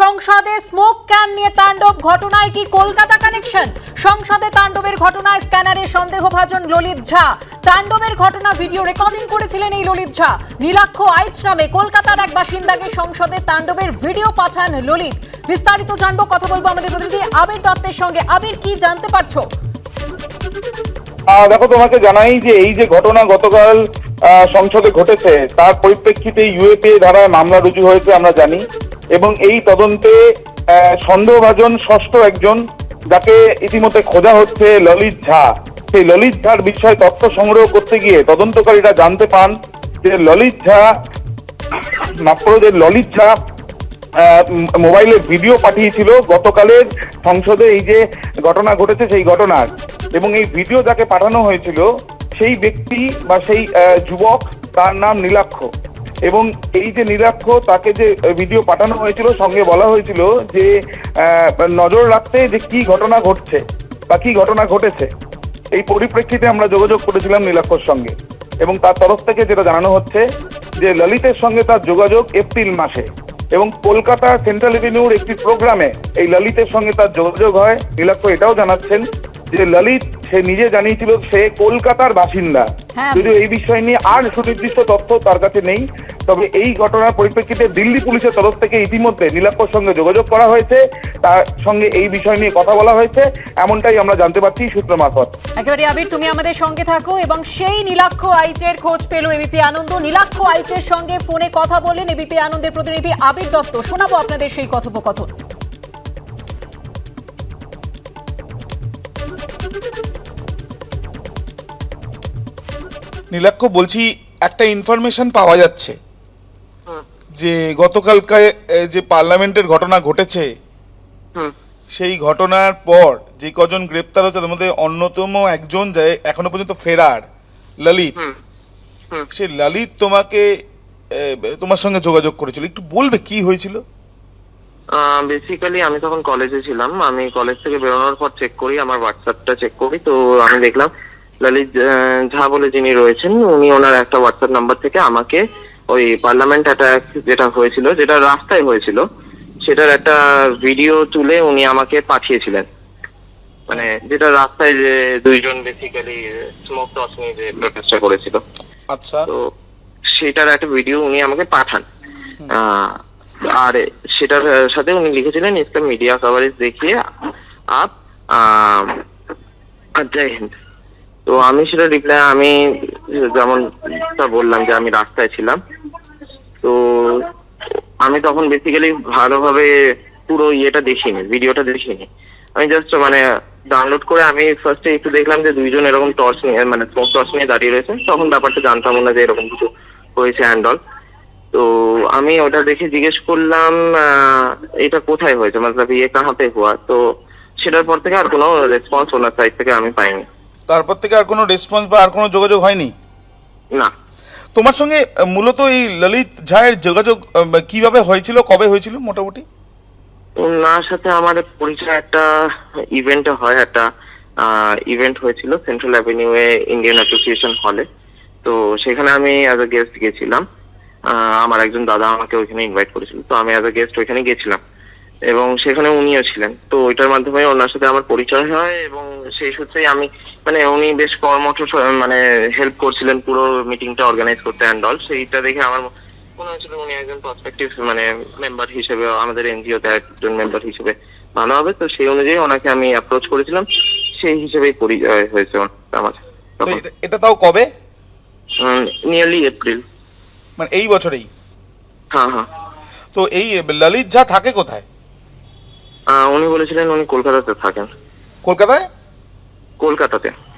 সংসদে smoke can নিয়ে তাণ্ডব, ঘটনায় কি কলকাতা কানেকশন সংসদে তাণ্ডবের ঘটনায় স্ক্যানারে সন্দেহভাজন ললিত ঝা। তাণ্ডবের ঘটনা ভিডিও রেকর্ডিং করেছিলেন এই ললিত ঝা। নীলাক্ষ আইচ নামে কলকাতার এক বাসিন্দাকে সংসদে তাণ্ডবের ভিডিও পাঠান ললিত। বিস্তারিত জানব, কথা বলব আমাদের প্রতিনিধি আবির দত্তের সঙ্গে। আবির, কি জানতে পারছ? দেখো, তোমাকে জানাই যে এই যে ঘটনা গতকাল সংসদে ঘটেছে, তার পরিপ্রেক্ষিতে ইউএপিএ ধারায় মামলা রুজু হয়েছে, আমরা জানি। এবং এই তদন্তে সন্দেহভাজন ষষ্ঠ একজন, যাকে ইতিমধ্যে খোঁজা হচ্ছে ললিত ঝা। সেই ললিত ঝার বিষয়ে তথ্য সংগ্রহ করতে গিয়ে তদন্তকারীরা জানতে পান যে ললিত ঝা মাফ করো যে ললিত ঝা মোবাইলে ভিডিও পাঠিয়েছিল গতকালের সংসদে এই যে ঘটনা ঘটেছে সেই ঘটনার। এবং এই ভিডিও যাকে পাঠানো হয়েছিল, সেই ব্যক্তি বা সেই যুবক তার নাম নীলাক্ষ। এবং এই যে নীলাক্ষ তাকে যে ভিডিও পাঠানো হয়েছিল সঙ্গে বলা হয়েছিল যে নজর রাখতে যে কি ঘটনা ঘটছে বা কি ঘটনা ঘটেছে। এই পরিপ্রেক্ষিতে আমরা যোগাযোগ করেছিলাম নীলাক্ষর সঙ্গে এবং তার তরফ থেকে যেটা জানানো হচ্ছে যে ললিতের সঙ্গে তার যোগাযোগ এপ্রিল মাসে এবং কলকাতা সেন্ট্রাল এভিনিউর একটি প্রোগ্রামে এই ললিতের সঙ্গে তার যোগাযোগ হয়। নীলাক্ষ এটাও জানাচ্ছেন যে ললিত সে নিজে জানিয়েছিল সে কলকাতার বাসিন্দা। হ্যাঁ। যদিও এই বিষয় নিয়ে আর সুনির্দিষ্ট তথ্য তার কাছে নেই। তবে এই ঘটনার পরিপ্রেক্ষিতে দিল্লি পুলিশের তরফ থেকে ইতিমধ্যে নীলাক্ষর সঙ্গে যোগাযোগ করা হয়েছে। তার সঙ্গে এই বিষয় নিয়ে কথা বলা হয়েছে। এমনটাই আমরা জানতে পারছি সূত্র মারফত। একেবারে আবির তুমি আমাদের সঙ্গে থাকো এবং সেই নীলাক্ষ আইচের খোঁজ পেল এবিপি আনন্দ। নীলাক্ষ আইচের সঙ্গে ফোনে কথা বললেন এবিপি আনন্দের প্রতিনিধি আবির দত্ত। শোনাবো আপনাদের সেই কথোপকথন। নীলাক্ষ বলছি একটা ইনফরমেশন পাওয়া যাচ্ছে। যে গতকালকে যে পার্লামেন্টের ঘটনা ঘটেছে সেই ঘটনার পর যে কজন গ্রেপ্তার হচ্ছে তার মধ্যে অন্যতম একজন যে এখনও পর্যন্ত ফেরার ললিত। হুম। ললিত তোমাকে তোমার সঙ্গে যোগাযোগ করেছিল। একটু বলবে কি হয়েছিল? বেসিক্যালি আমি তখন কলেজে ছিলাম। আমি কলেজ থেকে বেরোনোর পর চেক করি আমার হোয়াটসঅ্যাপটা চেক করি। তো আমি দেখলাম ললিত ঝা বলে যিনি রয়েছেন উনি ওনার একটা হোয়াটসঅ্যাপ নাম্বার থেকে আমাকে ওই পার্লামেন্ট অ্যাটাক যেটা হয়েছিল যেটা রাস্তায় হয়েছিল সেটার একটা ভিডিও তুলে উনি আমাকে পাঠিয়েছিলেন। মানে যেটা রাস্তায় যে দুইজন বেসিক্যালি স্মোক টস নিয়ে যে প্রোটেস্টটা করেছিল। আচ্ছা। তো সেটার একটা ভিডিও উনি আমাকে পাঠান। আর সেটার সাথে উনি লিখেছিলেন ইসলাম মিডিয়া কভারেজ দেখিয়ে আপ জয় হিন্দ। তো আমি সেটা রিপ্লাই আমি যেমনটা বললাম যে আমি রাস্তায় ছিলাম তো আমি তখন বেসিক্যালি ভালোভাবে পুরো ইয়েটা দেখিনি ভিডিওটা দেখিনি। আমি জাস্ট মানে ডাউনলোড করে আমি ফার্স্টে একটু দেখলাম যে দুইজন এরকম টর্চ নিয়ে মানে স্মোক টর্চ নিয়ে দাঁড়িয়ে রয়েছে। তখন ব্যাপারটা জানতাম না যে এরকম কিছু হয়েছে হ্যান্ডল তো আমি ওটা দেখে জিজ্ঞেস করলাম এটা কোথায় হয়েছে? মতলব ইয়ে কাহাতে হুয়া? তো সেটার পর থেকে আর কোনো রেসপন্স ওনার সাইড থেকে আমি পাইনি। তারপর থেকে আর কোনো রেসপন্স বা আর কোনো যোগাযোগ হয়নি? না। তোমার সঙ্গে মূলত এই ললিত ঝায়ের যোগাযোগ কীভাবে হয়েছিল, কবে হয়েছিল মোটামুটি? ওনার সাথে আমার পরিচয় একটা ইভেন্টে হয়, একটা ইভেন্ট হয়েছিল সেন্ট্রাল অ্যাভিনিউ এ ইন্ডিয়ান অ্যাসোসিয়েশন হলে তো সেখানে আমি অ্যাজ এ গেস্ট গেছিলাম। আমার একজন দাদা আমাকে ওইখানে ইনভাইট করেছিল। তো আমি অ্যাজ এ গেস্ট ওইখানে গেছিলাম। এবং সেখানে উনিও ছিলেন। তো ওইটার মাধ্যমে ওনার সাথে আমার পরিচয় হয় এবং সেই সূত্রেই আমি মানে উনি বেশ কর্মঠ মানে হেল্প করছিলেন পুরো মিটিংটা অর্গানাইজ করতে অ্যান্ড অল সেইটা দেখে আমার মনে হয়েছিল উনি একজন পার্সপেক্টিভ মানে মেম্বার হিসেবে আমাদের এনজিও তে একজন মেম্বার হিসেবে ভালো হবে। তো সেই অনুযায়ী ওনাকে আমি অ্যাপ্রোচ করেছিলাম। সেই হিসেবেই পরিচয় হয়েছে আমার। এটা- তাও কবে? নিয়ারলি এপ্রিল মানে এই বছরেই? হ্যাঁ হ্যাঁ। তো এই ললিত ঝা থাকে কোথায়? উনি বলেছিলেন উনি কলকাতাতে থাকেন। কলকাতায়? কলকাতাতে।